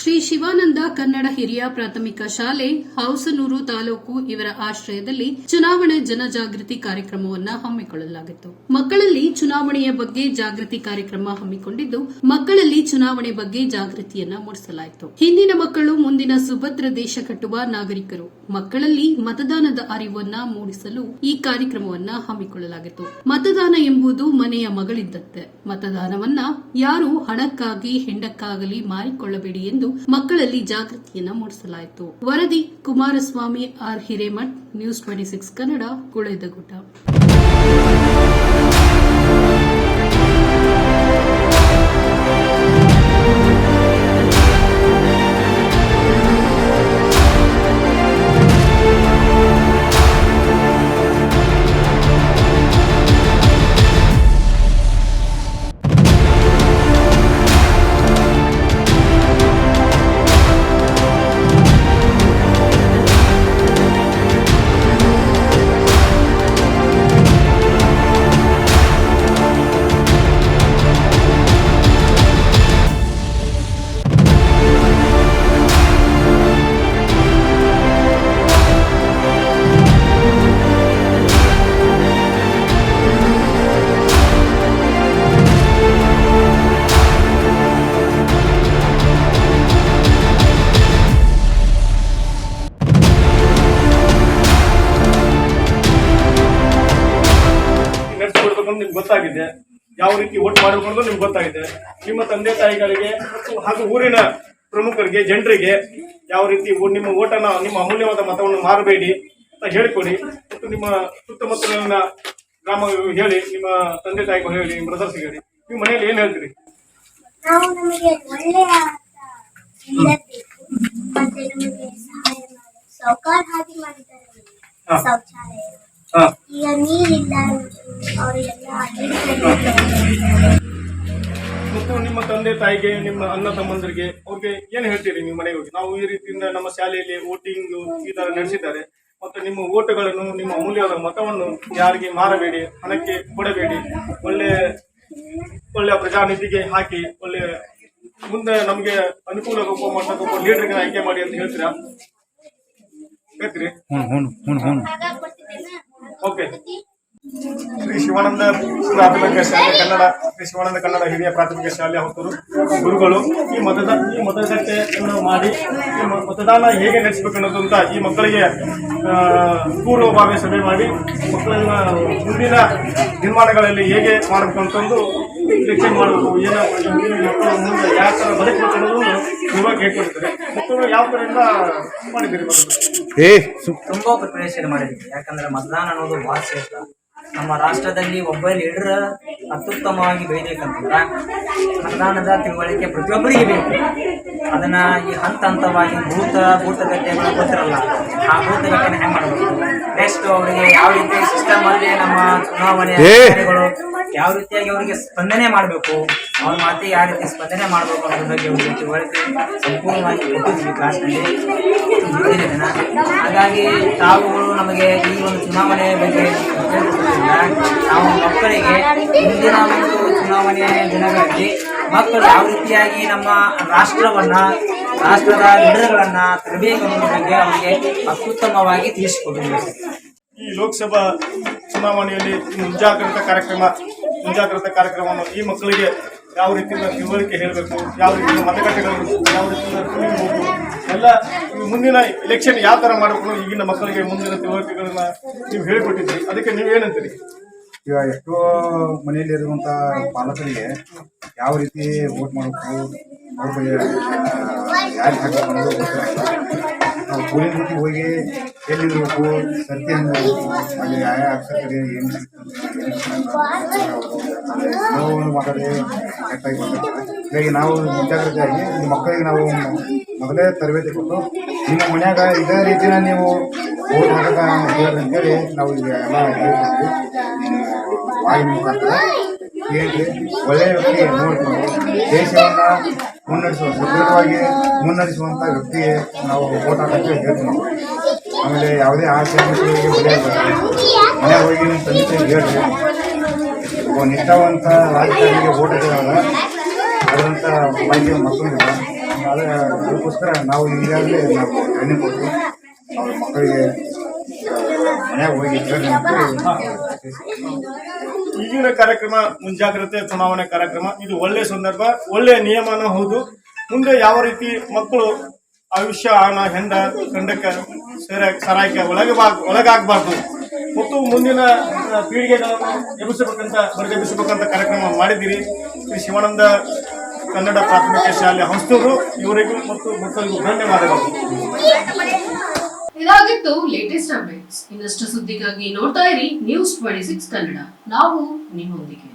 ಶ್ರೀ ಶಿವಾನಂದ ಕನ್ನಡ ಹಿರಿಯ ಪ್ರಾಥಮಿಕ ಶಾಲೆ ಹೌಸನೂರು ತಾಲೂಕು ಇವರ ಆಶ್ರಯದಲ್ಲಿ ಚುನಾವಣೆ ಜನಜಾಗೃತಿ ಕಾರ್ಯಕ್ರಮವನ್ನ ಹಮ್ಮಿಕೊಳ್ಳಲಾಗಿತ್ತು. ಮಕ್ಕಳಲ್ಲಿ ಚುನಾವಣೆಯ ಬಗ್ಗೆ ಜಾಗೃತಿ ಕಾರ್ಯಕ್ರಮ ಹಮ್ಮಿಕೊಂಡಿದ್ದು, ಮಕ್ಕಳಲ್ಲಿ ಚುನಾವಣೆ ಬಗ್ಗೆ ಜಾಗೃತಿಯನ್ನ ಮೂಡಿಸಲಾಯಿತು. ಹಿಂದಿನ ಮಕ್ಕಳು, ಮುಂದಿನ ಸುಭದ್ರ ದೇಶ ಕಟ್ಟುವ ನಾಗರಿಕರು. ಮಕ್ಕಳಲ್ಲಿ ಮತದಾನದ ಅರಿವನ್ನ ಮೂಡಿಸಲು ಈ ಕಾರ್ಯಕ್ರಮವನ್ನ ಹಮ್ಮಿಕೊಳ್ಳಲಾಗಿತ್ತು. ಮತದಾನ ಎಂಬುದು ಮನೆಯ ಮಗಳಿದ್ದಂತೆ ಮತದಾನವನ್ನ ಯಾರು ಹಣಕ್ಕಾಗಿ, ಹೆಂಡಕ್ಕಾಗಲಿ ಮಾರಿಕೊಳ್ಳಬೇಡಿ ಎಂದು ಮಕ್ಕಳಲ್ಲಿ ಜಾಗೃತಿಯನ್ನು ಮೂಡಿಸಲಾಯಿತು. ವರದಿ Kumaraswamy R Hiremath news twenty six Kannada Guledagudda ಅಂತ ನಿಮ್ಗೆ ಗೊತ್ತಾಗಿದೆ. ಯಾವ ರೀತಿ ಓಟ್ ಮಾಡಬೇಕು ಅನ್ನೋದು ನಿಮ್ಗೆ ಗೊತ್ತಾಗಿದೆ. ನಿಮ್ಮ ತಂದೆ ತಾಯಿಗಳಿಗೆ ಹಾಗೂ ಊರಿನ ಪ್ರಮುಖರಿಗೆ, ಜನರಿಗೆ ಯಾವ ರೀತಿ ನಿಮ್ಮ ಓಟನ ನಿಮ್ಮ ಅಮೂಲ್ಯವಾದ ಮತವನ್ನು ಮಾರಬೇಡಿ ಅಂತ ಹೇಳಿಕೊಡಿ. ಮತ್ತು ನಿಮ್ಮ ಸುತ್ತಮುತ್ತಲಿನ ಗ್ರಾಮ ಹೇಳಿ, ನಿಮ್ಮ ತಂದೆ ತಾಯಿಗಳು ಹೇಳಿ, ನಿಮ್ಮ ಬ್ರದರ್ಸ್ಗೆ ಹೇಳಿ. ನಿಮ್ಮ ಮನೆಯಲ್ಲಿ ಏನು ಹೇಳ್ತೀರಿ? ಮತ್ತು ನಿಮ್ಮ ತಂದೆ ತಾಯಿಗೆ ನಿಮ್ಮ ಅಣ್ಣ ತಮ್ಮಂದರಿಗೆ ಅವ್ರಿಗೆ ಏನು ಹೇಳ್ತೀರಿ ನಿಮ್ಮ ಮನೆಗೆ ಹೋಗಿ? ನಾವು ಈ ರೀತಿಯಿಂದ ನಮ್ಮ ಶಾಲೆಯಲ್ಲಿ ವೋಟಿಂಗ್ ಈ ಥರ ನಡೆಸಿದ್ದಾರೆ. ಮತ್ತು ನಿಮ್ಮ ಓಟುಗಳನ್ನು ನಿಮ್ಮ ಅಮೂಲ್ಯವಾದ ಮತವನ್ನು ಯಾರಿಗೆ ಮಾರಬೇಡಿ ಹಣಕ್ಕೆ ಕೊಡಬೇಡಿ ಒಳ್ಳೆ ಒಳ್ಳೆಯ ಪ್ರಜಾನಿಧಿಗೆ ಹಾಕಿ ಒಳ್ಳೆ ಮುಂದೆ ನಮಗೆ ಅನುಕೂಲ ಒಬ್ಬ ಮಟ್ಟಕ್ಕೆ ಒಬ್ಬ ಲೀಡರ್ಗೆ ಆಯ್ಕೆ ಮಾಡಿ ಅಂತ ಹೇಳ್ತೀರಾ? ಹೇಳ್ತೀರಿ? ಓಕೆ ಶ್ರೀ ಶಿವಾನಂದ ಪ್ರಾಥಮಿಕ ಶಾಲೆ ಕನ್ನಡ ಶ್ರೀ ಶಿವಾನಂದ ಕನ್ನಡ ಹಿರಿಯ ಪ್ರಾಥಮಿಕ ಶಾಲೆ ಹೊತ್ತರು ಗುರುಗಳು ಈ ಮತದಾನ ಈ ಮತಗಟ್ಟೆಯನ್ನು ಮಾಡಿ ಈ ಮತದಾನ ಹೇಗೆ ನಡೆಸಬೇಕು ಅನ್ನೋದು ಅಂತ ಈ ಮಕ್ಕಳಿಗೆ ಪೂರ್ವಭಾವಿ ಸಭೆ ಮಾಡಿ ಮಕ್ಕಳನ್ನ ಮುಂದಿನ ನಿರ್ಮಾಣಗಳಲ್ಲಿ ಹೇಗೆ ಮಾಡಬೇಕು ಅಂತಂದು ಲೆಕ್ಚರ್ ಮಾಡಬೇಕು ಏನ ಮಕ್ಕಳು ಮುಂದೆ ಯಾವ ಥರ ಬದುಕಬೇಕು ಅನ್ನೋದು ಇವಾಗ ಹೇಳ್ಕೊಡ್ತಾರೆ ಮಕ್ಕಳು ಯಾವ ಥರದಿಂದ ಮಾಡಿದ್ದೀರಿ? ತುಂಬಾ ಪ್ರಿಪರೇಷನ್ ಮಾಡಿದ್ದೀವಿ ಯಾಕಂದ್ರೆ ಮತದಾನ ಅನ್ನೋದು ಬಹಳ ಶ್ರೇಷ್ಠ ನಮ್ಮ ರಾಷ್ಟ್ರದಲ್ಲಿ ಒಬ್ಬ ಲೀಡರ್ ಅತ್ಯುತ್ತಮವಾಗಿ ಬೆಳಿಬೇಕಂತಂದ್ರೆ ಮತದಾನದ ತಿಳುವಳಿಕೆ ಪ್ರತಿಯೊಬ್ಬರಿಗೆ ಬೇಕು. ಅದನ್ನು ಈ ಹಂತ ಹಂತವಾಗಿ ಭೂತ ಭೂತಗಟ್ಟೆಗಳು ಗೊತ್ತಿರಲ್ಲ ಆ ಭೂತಗಟ್ಟೆನ ಹೆಂಗ್ ಮಾಡಬೇಕು? ನೆಕ್ಸ್ಟ್ ಅವರಿಗೆ ಯಾವ ರೀತಿ ಸಿಸ್ಟಮ್ ಅಲ್ಲಿ ನಮ್ಮ ಚುನಾವಣೆ ಯಾವ ರೀತಿಯಾಗಿ ಅವರಿಗೆ ಸ್ಪಂದನೆ ಮಾಡಬೇಕು ಅವ್ರ ಮಾತಿಗೆ ಯಾವ ರೀತಿ ಸ್ಪಂದನೆ ಮಾಡಬೇಕು ಅನ್ನೋದ್ರ ಬಗ್ಗೆ ಅವರಿಗೆ ತಿಳುವಳಿಕೆ ಸಂಪೂರ್ಣವಾಗಿ ಕೊಟ್ಟಿದ್ವಿ ಕ್ಲಾಸ್ನಲ್ಲಿ ಹಾಗಾಗಿ ತಾವುಗಳು ನಮಗೆ ಈ ಒಂದು ಚುನಾವಣೆ ಬಗ್ಗೆ ನಾವು ಮಕ್ಕಳಿಗೆ ಮುಂದಿನ ಒಂದು ಚುನಾವಣೆ ದಿನಗಳಲ್ಲಿ ಮಕ್ಕಳು ಯಾವ ರೀತಿಯಾಗಿ ನಮ್ಮ ರಾಷ್ಟ್ರವನ್ನು, ರಾಷ್ಟ್ರದ ಗಿಡಗಳನ್ನು ತರಬೇಕು ಅನ್ನೋದ್ರ ಬಗ್ಗೆ ಅವರಿಗೆ ಅತ್ಯುತ್ತಮವಾಗಿ ತಿಳಿಸಿಕೊಡಬೇಕು ಈ ಲೋಕಸಭಾ ಚುನಾವಣೆಯಲ್ಲಿ ಮುಂಜಾಗ್ರತಾ ಕಾರ್ಯಕ್ರಮ ಮುಂಜಾಗ್ರತಾ ಕಾರ್ಯಕ್ರಮವನ್ನು ಈ ಮಕ್ಕಳಿಗೆ ಯಾವ ರೀತಿಯಿಂದ ತಿಳುವಳಿಕೆ ಹೇಳಬೇಕು, ಯಾವ ರೀತಿಯ ಮತಗಟ್ಟೆಗಳು ಯಾವ ರೀತಿಯಿಂದ ಎಲ್ಲ ಮುಂದಿನ ಎಲೆಕ್ಷನ್ ಯಾವ ಥರ ಮಾಡಬೇಕು ಈಗಿನ ಮಕ್ಕಳಿಗೆ ಮುಂದಿನ ತಿಳುವಳಿಕೆಗಳನ್ನ ನೀವು ಹೇಳಿಕೊಟ್ಟಿದ್ರಿ ಅದಕ್ಕೆ ನೀವು ಏನಂತೀರಿ? ಈಗ ಎಷ್ಟೋ ಮನೆಯಲ್ಲಿರುವಂಥ ಪಾಲಕರಿಗೆ ಯಾವ ರೀತಿ ವೋಟ್ ಮಾಡಬೇಕು ನಾವು ಬೂತಿಗೆ ಹೋಗಿ ಎಲ್ಲಿರ್ಬೇಕು ಸರ್ತಿ ಅಲ್ಲಿ ಯಾವ ಅಕ್ಷರಕ್ಕೆ ಏನು ನಾವು ಮಾತಾಡಿ ಕರೆಕ್ಟಾಗಿ ನಾವು ಮುಂಜಾಗ್ರತೆಯಾಗಿ ನಿಮ್ಮ ಮಕ್ಕಳಿಗೆ ನಾವು ಮೊದಲೇ ತರಬೇತಿ ಕೊಟ್ಟು ನಿಮ್ಮ ಮನ್ಯಾಗ ಇದೇ ರೀತಿನ ನೀವು ಹಾಕಕ ಹೇಳ್ರಿ ಅಂತೇಳಿ ನಾವು ಈಗ ಎಲ್ಲ ಹೇಳ್ತೀವಿ. ವಾಯು ಮುಖಾಂತರ ಹೇಳಿ ಒಳ್ಳೆಯ ವ್ಯಕ್ತಿ ನೋಡಿಕೊಂಡು ದೇಶವನ್ನ ಮುನ್ನಡೆಸುವ, ಸುದೃಢವಾಗಿ ಮುನ್ನಡೆಸುವಂತ ವ್ಯಕ್ತಿ ನಾವು ಓಟ ಹಾಕಿ ಹೇಳ್ತೀವಿ. ಆಮೇಲೆ ಯಾವುದೇ ಆಸೆ ಒಳ್ಳೆಯ ಮನೆ ಹೋಗಿ ನಿಮ್ಮ ತಂದೆ ತಾಯಿಗೆ ಹೇಳ್ರಿ. ಒಬ್ಬ ನಿಷ್ಠಾವಂತ ರಾಜಕಾರಣಿಗೆ ಓಟ್ ಅದರಂಥ ಮಾಹಿತಿ ಮಕ್ಕಳಿಲ್ಲ ಅದೇ ಅದಕ್ಕೋಸ್ಕರ ನಾವು ಈಗಾಗಲೇ ನಾವು ಟ್ರೈನಿಂಗ್ ಕೊಟ್ಟು ಅವ್ರ ಮಕ್ಕಳಿಗೆ ಮನೆಯಾಗ ಹೋಗಿ ಈಗಿನ ಕಾರ್ಯಕ್ರಮ, ಮುಂಜಾಗ್ರತೆ, ಚುನಾವಣೆ ಕಾರ್ಯಕ್ರಮ, ಇದು ಒಳ್ಳೆ ಸಂದರ್ಭ ಒಳ್ಳೆಯ ನಿಯಮನ ಹೌದು. ಮುಂದೆ ಯಾವ ರೀತಿ ಮಕ್ಕಳು ಆಯುಷ್ಯ ಹಣ ಹೆಂಡ, ಗಂಡಕ್ಕೆ ಸೇರ ಸರಾಯಕ್ಕೆ ಒಳಗಬಾಗ್ ಒಳಗಾಗಬಾರ್ದು? ಮತ್ತು ಮುಂದಿನ ಪೀಳಿಗೆಗಳನ್ನು ಎಬ್ಬಿಸಬೇಕಂತ ಬರೆದೆಬ್ಬಿಸಬೇಕಂತ ಕಾರ್ಯಕ್ರಮ ಮಾಡಿದ್ದೀರಿ. ಶ್ರೀ ಶಿವಾನಂದ ಕನ್ನಡ ಪ್ರಾಥಮಿಕ ಶಾಲೆ ಹಂಸ್ತೂರು. ಇವರಿಗೂ ಮತ್ತು ಮಕ್ಕಳಿಗೂ ಧನ್ಯವಾದಗಳು. ಇದಾಗಿತ್ತು ಲೇಟೆಸ್ಟ್ ಅಪ್ಡೇಟ್ಸ್ ಇನ್ನಷ್ಟು ಸುದ್ದಿಗಾಗಿ ನೋಡ್ತಾ ಇರಿ ನ್ಯೂಸ್ ಟ್ವೆಂಟಿ ಸಿಕ್ಸ್ ಕನ್ನಡ. ನಾವು ನಿಮ್ಮೊಂದಿಗೆ.